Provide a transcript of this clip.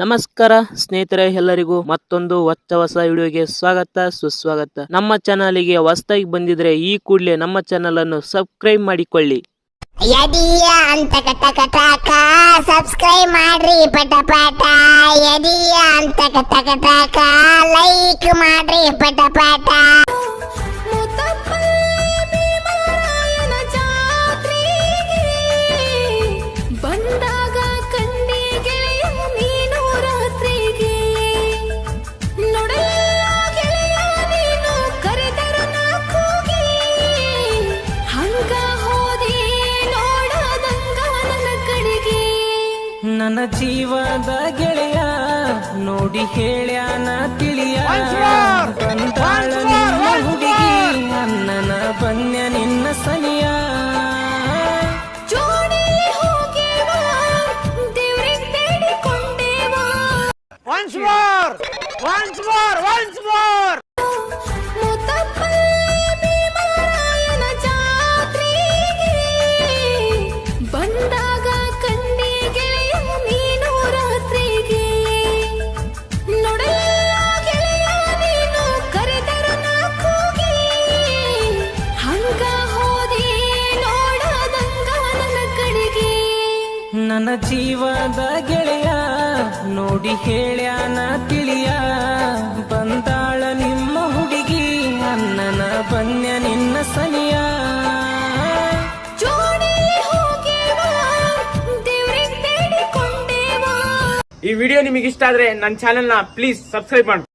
ನಮಸ್ಕಾರ ಸ್ನೇಹಿತರೆ ಎಲ್ಲರಿಗೂ ಮತ್ತೊಂದು ಹೊಚ್ಚ ಹೊಸ ವಿಡಿಯೋಗೆ ಸ್ವಾಗತ, ಸುಸ್ವಾಗತ. ನಮ್ಮ ಚಾನಲಿಗೆ ಹೊಸದಾಗಿ ಬಂದಿದ್ರೆ ಈ ಕೂಡಲೇ ನಮ್ಮ ಚಾನಲ್ ಅನ್ನು ಸಬ್ಸ್ಕ್ರೈಬ್ ಮಾಡಿಕೊಳ್ಳಿ. ಅಂತ ಸಬ್ಸ್ಕ್ರೈಬ್ ಮಾಡ್ರಿ ಪಟ ಪಟ. ಅಂತ ಲೈಕ್ ಮಾಡ್ರಿ ಪಟ ಪಟ. ನನ್ನ ಜೀವದ ಗೆಳೆಯ ನೋಡಿ ಹೇಳ್ಯಾನ ತಿಳಿಯ ಬಂದಾಳ ನಿನ್ನ ಹುಡುಗಿ ಬನ್ಯ ನಿನ್ನ ಸನಿಯ ಜೋಡಿ ಮೋರ್ ದೇವ್ರಿಗೆ more Once more! Once more! Once more! ನನ್ನ ಜೀವದ ಗೆಳೆಯ ನೋಡಿ ಹೇಳ್ಯಾನ ತಿಳಿಯ. ಬಂದಾಳ ನಿಮ್ಮ ಹುಡುಗಿ ಅನ್ನನ ಬನ್ಯ ನಿನ್ನ ಸನಿಯ. ಈ ವಿಡಿಯೋ ನಿಮಗೆ ಇಷ್ಟ ಆದ್ರೆ ನನ್ನ ಚಾನೆಲ್ನ ಪ್ಲೀಸ್ ಸಬ್ಸ್ಕ್ರೈಬ್ ಮಾಡಿ.